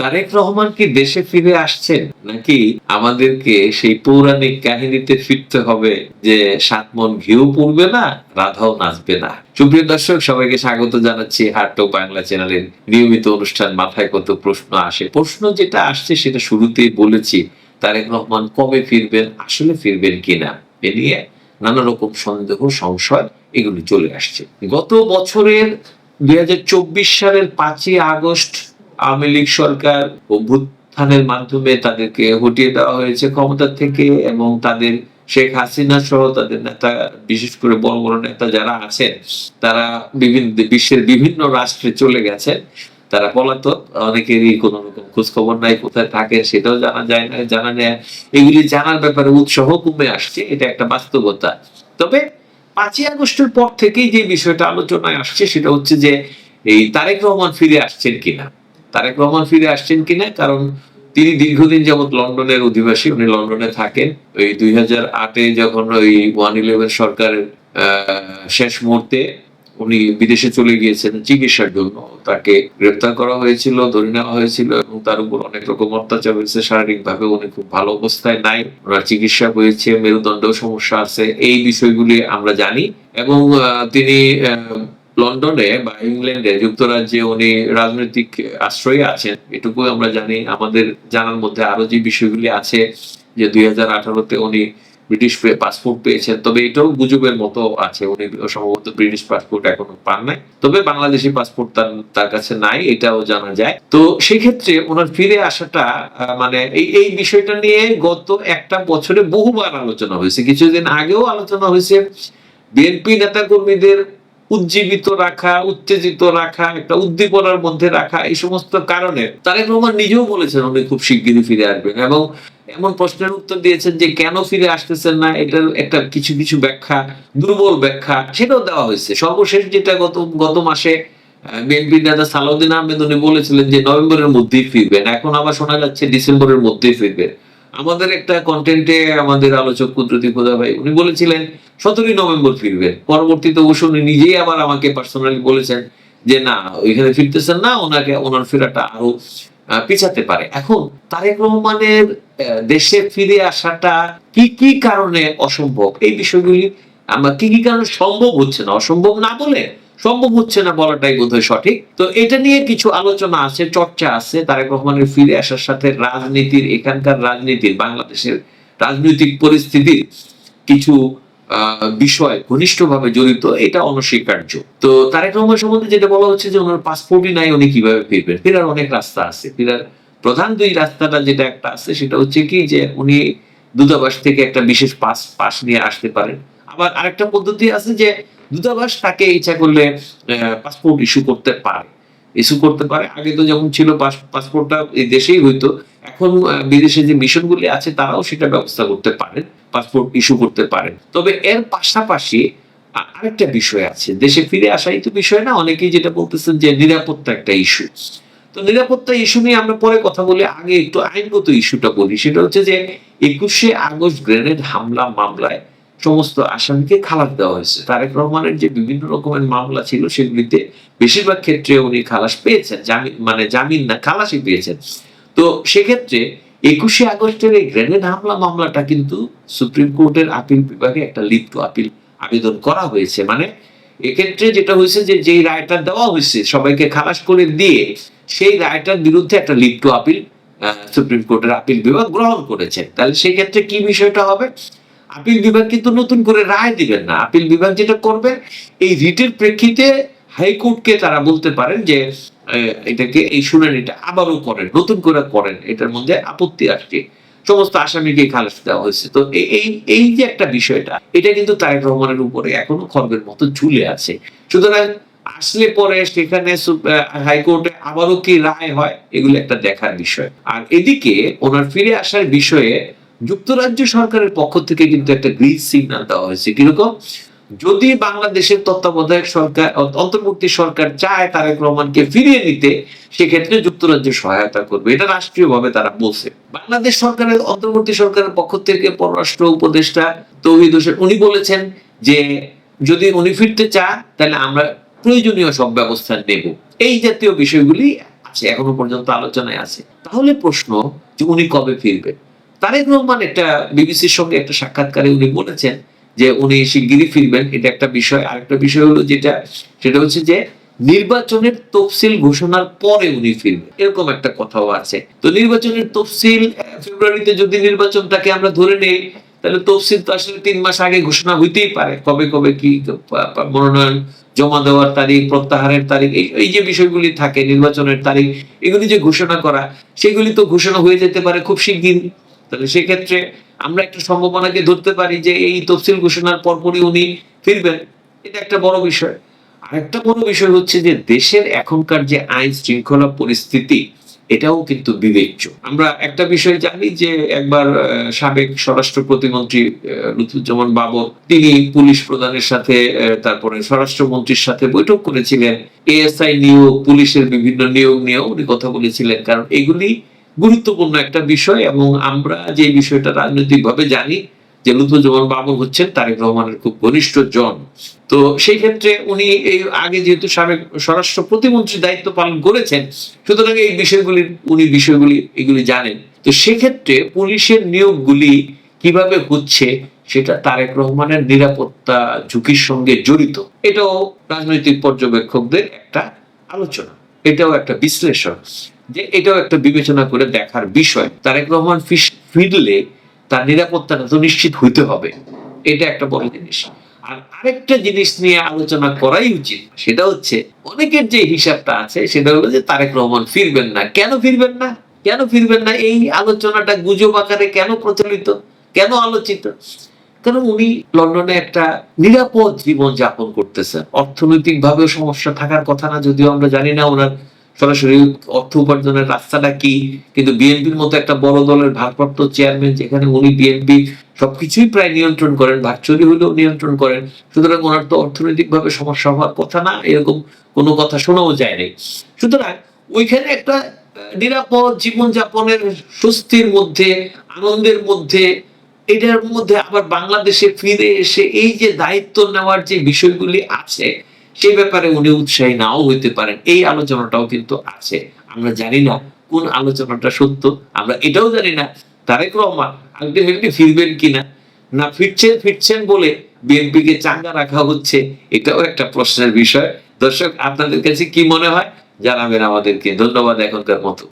তারেক রহমান কি দেশে ফিরে আসছেন? নাকি আমাদেরকে সেই পৌরাণিক কাহিনীতে ফিরতে হবে যে সাত মন ঘিউ পড়বে না, রাধাও নাচবে না? সুপ্রিয় দর্শক, সবাইকে স্বাগত জানাচ্ছি হাট্টো বাংলা চ্যানেলের নিয়মিত অনুষ্ঠান মাথায় কত প্রশ্ন আসে। প্রশ্ন যেটা আসছে সেটা শুরুতেই বলেছি, তারেক রহমান কবে ফিরবেন, আসলে ফিরবেন কিনা? এ নিয়ে নানা রকম সন্দেহ, সংশয় এগুলি চলে আসছে। গত বছরের দুই হাজার চব্বিশ সালের পাঁচই আগস্ট আওয়ামী লীগ সরকার অভ্যুত্থানের মাধ্যমে তাদেরকে হটিয়ে দেওয়া হয়েছে ক্ষমতা থেকে এবং তাদের শেখ হাসিনা সহ তাদের নেতা, বিশেষ করে বড় বড় নেতা যারা আছেন, তারা বিভিন্ন বিশ্বের বিভিন্ন রাষ্ট্রে চলে গেছেন তারা পলাতক, অনেকেরই কোনো রকম খোঁজ খবর নাই, কোথায় থাকে সেটাও জানা যায় না, জানা নেয় এগুলি জানার ব্যাপারে উৎসাহ কমে আসছে, এটা একটা বাস্তবতা। তবে পাঁচই আগস্টের পর থেকেই যে বিষয়টা আলোচনায় আসছে, সেটা হচ্ছে যে এই তারেক রহমান ফিরে আসছেন কিনা? তারেক রহমান ফিরে আসছেন কিনা? কারণ তিনি দীর্ঘদিন যাবৎ লন্ডনের অধিবাসী, উনি লন্ডনে থাকেন। ওই দুই হাজার আটে যখন ওই ওয়ান ইলেভেন সরকারের শেষ মুহূর্তে উনি বিদেশে চলে গিয়েছেন চিকিৎসার জন্য, তাকে গ্রেপ্তার করা হয়েছিল, ধরে নেওয়া হয়েছিল এবং তার উপর অনেক রকম অত্যাচার হয়েছে। শারীরিক ভাবে উনি খুব ভালো অবস্থায় নাই, ওনার চিকিৎসা হয়েছে, মেরুদণ্ডেও সমস্যা আছে, এই বিষয়গুলি আমরা জানি এবং তিনি লন্ডনে বা ইংল্যান্ডে যুক্তরাজ্যে উনি রাজনৈতিক আশ্রয়ে আছেন, এটুকু আমরা জানি। আমাদের জানার মধ্যে আরও যে বিষয়গুলি আছে, যে দুই হাজার আঠারোতে উনি ব্রিটিশ পাসপোর্ট পেয়েছেন, তবে এটাও গুজবের মতো আছে। উনি সম্ভবত ব্রিটিশ পাসপোর্ট এখনও পান নাই। তবে বাংলাদেশি পাসপোর্ট তার তার কাছে নাই, এটাও জানা যায়। তো সেই ক্ষেত্রে ওনার ফিরে আসাটা মানে এই এই বিষয়টা নিয়ে গত একটা বছরে বহুবার আলোচনা হয়েছে। কিছুদিন আগেও আলোচনা হয়েছে। বিএনপি নেতা কর্মীদের উজ্জীবিত রাখা, উত্তেজিত রাখা, একটা উদ্দীপনার মধ্যে রাখা, এই সমস্ত কারণে তারেক রহমান নিজেও বলেছেন উনি খুব শিগগিরই ফিরে আসবেন এবং এমন প্রশ্নের উত্তর দিয়েছেন যে কেন ফিরে আসতেছেন না, এটার একটা কিছু কিছু ব্যাখ্যা, দুর্বল ব্যাখ্যা সেটাও দেওয়া হয়েছে। সর্বশেষ যেটা গত গত মাসে বিএনপি নেতা সালাউদ্দিন আহমেদ উনি বলেছিলেন যে নভেম্বরের মধ্যেই ফিরবেন, এখন আবার শোনা যাচ্ছে ডিসেম্বরের মধ্যেই ফিরবেন। আমাদের একটা কন্টেন্টে আমাদের আলোচক কুদরতি খোদা ভাই উনি বলেছিলেন, সতেরোই নভেম্বর ফিরবেন পরবর্তীতে অবশ্য উনি নিজেই আবার আমাকে পার্সোনালি বলেছেন যে, না, ওইখানে ফিরতেছেন না, ওনাকে, ওনার ফেরাটা আরও পিছাতে পারে। এখন তারেক রহমানের দেশে ফিরে আসাটা কি কি কারণে অসম্ভব? এই বিষয়গুলি আমরা কি কি কারণে সম্ভব হচ্ছে না? অসম্ভব না বলে সম্ভব হচ্ছে না বলাটাই বোধহয় সঠিক। তো এটা নিয়ে কিছু আলোচনা আছে, চর্চা আছে। তারেক রহমানের ফিরে আসার সাথে রাজনীতির, এখানকার রাজনীতির, বাংলাদেশের রাজনৈতিক পরিস্থিতির কিছু বিষয় ঘনিষ্ঠভাবে জড়িত, এটা অনস্বীকার্য। তো তারেক রহমান সম্বন্ধে যেটা বলা হচ্ছে যে ওনার পাসপোর্টই নাই, উনি কীভাবে ফিরবেন? ফেরার অনেক রাস্তা আছে। ফেরার প্রধান দুই রাস্তাটা যেটা একটা আছে, সেটা হচ্ছে কি যে উনি দূতাবাস থেকে একটা বিশেষ পাস পাস নিয়ে আসতে পারেন। আবার আরেকটা পদ্ধতি আছে যে দূতাবাস তাকে ইচ্ছা করলে পাসপোর্ট ইস্যু করতে পারে। ইস্যু করতে পারে। আগে তো যখন ছিল পাসপোর্টটা এই দেশেই হইতো। এখন বিদেশে যে মিশনগুলি আছে, তারাও সেটা ব্যবস্থা করতে পারেন পাসপোর্ট ইস্যু করতে পারেন। তবে এর পাশাপাশি আরেকটা বিষয় আছে। দেশে ফিরে আসাই তো বিষয় না? অনেকেই যেটা বলতেছেন যে নিরাপত্তা একটা ইস্যু তো নিরাপত্তা ইস্যু নিয়ে আমরা পরে কথা বলি। আগে একটু আইনগত ইস্যুটা বলি। সেটা হচ্ছে যে একুশে আগস্ট গ্রেনেড হামলা মামলায় সমস্ত আসামিকে খালাস দেওয়া হয়েছে। তারেক রহমানের যে বিভিন্ন রকমের মামলা ছিল সেগুলিতে বেশিরভাগ ক্ষেত্রে উনি খালাস পেয়েছেন জামিন মানে জামিন না, খালাসই পেয়েছেন। তো সেক্ষেত্রে একুশে আগস্টের এই গ্রেনেড হামলা মামলাটা কিন্তু সুপ্রিম কোর্টের আপিল বিভাগে একটা লিপ্ত আপিল আবেদন করা হয়েছে। মানে এক্ষেত্রে যেটা হয়েছে যে, যেই রায়টা দেওয়া হয়েছে, সবাইকে খালাস করে দিয়ে সেই রায়টার বিরুদ্ধে একটা লিপ্ত আপিল সুপ্রিম কোর্টের আপিল বিভাগ গ্রহণ করেছে। তাহলে সেই ক্ষেত্রে কি বিষয়টা হবে? আপিল বিভাগ কিন্তু নতুন করে রায় দিবেন না। আপিল বিভাগ যেটা করবে, এই রিটের প্রেক্ষিতে হাইকোর্টকে তারা বলতে পারেন যে এটাকে এই শুনানিটা আবারও করেন, নতুন করে করেন। এটার মধ্যে আপত্তি আসছে সমস্ত আসামিকে খালাস দেওয়া হয়েছে। তো এই- এই যে একটা বিষয়টা, এটা কিন্তু তারেক রহমানের উপরে এখনও খর্বের মতো ঝুলে আছে। সুতরাং আসলে পরে সেখানে হাইকোর্টে আবারও কি রায় হয়, এগুলো একটা দেখার বিষয়। আর এদিকে ওনার ফিরে আসার বিষয়ে যুক্তরাজ্য সরকারের পক্ষ থেকে কিন্তু একটা গ্রিন সিগন্যাল দেওয়া হয়েছে। কীরকম? যদি বাংলাদেশের তত্ত্বাবধায়ক সরকার, অন্তর্বর্তী সরকার চায় তারেক রহমানকে ফিরিয়ে নিতে, সেক্ষেত্রে যুক্তরাজ্য সহায়তা করবে। এটা রাষ্ট্রীয়ভাবে তারা বলছে। বাংলাদেশ সরকারের, অন্তর্বর্তী সরকারের পক্ষ থেকে পররাষ্ট্র উপদেষ্টা তৌহিদ হোসেন, উনি বলেছেন যে যদি উনি ফিরতে চান, তাহলে আমরা প্রয়োজনীয় সব ব্যবস্থা নেব। এই জাতীয় বিষয়গুলি আছে, এখনও পর্যন্ত আলোচনায় আছে। তাহলে প্রশ্ন যে উনি কবে ফিরবেন? তারেক রহমান একটা বিবিসির সঙ্গে একটা সাক্ষাৎকারে উনি বলেছেন যে উনি শিগগিরই ফিরবেন। এটা একটা বিষয়। আরেকটা বিষয় হলো যেটা, সেটা হচ্ছে যে নির্বাচনের তফসিল ঘোষণার পরে উনি ফিরবেন। এরকম একটা কথাও আছে। তো নির্বাচনের তফসিল ফেব্রুয়ারিতে যদি নির্বাচনটাকে আমরা ধরে নেই, তাহলে তফসিল তো আসলে তিন মাস আগে ঘোষণা হইতেই পারে। কবে কবে কি মনোনয়ন জমা দেওয়ার তারিখ, প্রত্যাহারের তারিখ, এই যে বিষয়গুলি থাকে, নির্বাচনের তারিখ, এগুলি যে ঘোষণা করা, সেগুলি তো ঘোষণা হয়ে যেতে পারে খুব শিগগির তাহলে সেক্ষেত্রে আমরা একটা সম্ভাবনাকে ধরতে পারি যে এই তফসিল ঘোষণার পরপরই উনি ফিরবেন। এটা একটা বড় বিষয়। আরেকটা বড় বিষয় হচ্ছে যে দেশের এখনকার যে আইন শৃঙ্খলা পরিস্থিতি, এটাও কিন্তু বিবেচ্য। আমরা একটা বিষয় জানি যে একবার সাবেক স্বরাষ্ট্র প্রতিমন্ত্রী লুৎফুজ্জামান বাবর, তিনি পুলিশ প্রধানের সাথে তারপরে স্বরাষ্ট্রমন্ত্রীর সাথে বৈঠক করেছিলেন। এএসআই নিয়োগ, পুলিশের বিভিন্ন নিয়োগ নিয়েও উনি কথা বলেছিলেন। কারণ এগুলি গুরুত্বপূর্ণ একটা বিষয় এবং আমরা যে বিষয়টা রাজনৈতিকভাবে জানি যে লুৎফুজ্জামান বাবর হচ্ছেন তারেক রহমানের খুব ঘনিষ্ঠ জন। তো সেই ক্ষেত্রে উনি এই আগে যেহেতু সাবেক স্বরাষ্ট্র প্রতিমন্ত্রী দায়িত্ব পালন করেছেন, সুতরাং এই বিষয়গুলি, উনি বিষয়গুলি, এগুলি জানেন। তো সেক্ষেত্রে পুলিশের নিয়োগগুলি কীভাবে হচ্ছে সেটা তারেক রহমানের নিরাপত্তা ঝুঁকির সঙ্গে জড়িত। এটাও রাজনৈতিক পর্যবেক্ষকদের একটা আলোচনা। এটাও একটা বিশ্লেষণ। যে এটাও একটা বিবেচনা করে দেখার বিষয়। তারেক রহমান ফিস- ফিরলে তার নিরাপত্তাটা তো নিশ্চিত হইতে হবে। এটা একটা বড় জিনিস। আর আরেকটা জিনিস নিয়ে আলোচনা করাই উচিত, সেটা হচ্ছে অনেকের যে হিসাবটা আছে, সেটা হলো যে তারেক রহমান ফিরবেন না। কেন ফিরবেন না? কেন ফিরবেন না? এই আলোচনাটা গুজব আকারে কেন প্রচলিত? কেন আলোচিত? কারণ উনি লন্ডনে একটা নিরাপদ জীবন যাপন করতেছেন। অর্থনৈতিক ভাবেও সমস্যা থাকার কথা না, যদিও আমরা জানি না ওনার সরাসরি অর্থ উপার্জনের রাস্তাটা কি? কিন্তু বিএনপির মতো একটা বড় দলের ভারপ্রাপ্ত চেয়ারম্যান যেখানে উনি বিএনপি সবকিছুই প্রায় নিয়ন্ত্রণ করেন, ভার্চুয়ালি হলেও নিয়ন্ত্রণ করেন, সুতরাং ওনার তো অর্থনৈতিক ভাবে সমস্যা হওয়ার কথা না, এরকম কোনো কথা শোনাও যায় নাই। সুতরাং ওইখানে একটা নিরাপদ জীবনযাপনের স্বস্তির মধ্যে, আনন্দের মধ্যে, এটার মধ্যে আবার বাংলাদেশে ফিরে এসে এই যে দায়িত্ব নেওয়ার যে বিষয়গুলি আছে সেই ব্যাপারে উনি উৎসাহী নাও হইতে পারেন। এই আলোচনাটাও কিন্তু আছে। আমরা জানি না কোন আলোচনাটা সত্য, আমরা এটাও জানি না। তারেক রহমান আলটিমেটলি ফিরবেন কিনা? না ফিরছেন ফিরছেন বলে বিএনপিকে চাঙ্গা রাখা হচ্ছে, এটাও একটা প্রশ্নের বিষয়। দর্শক, আপনাদের কাছে কি মনে হয়? জানাবেন আমাদেরকে। ধন্যবাদ এখনকার মতো।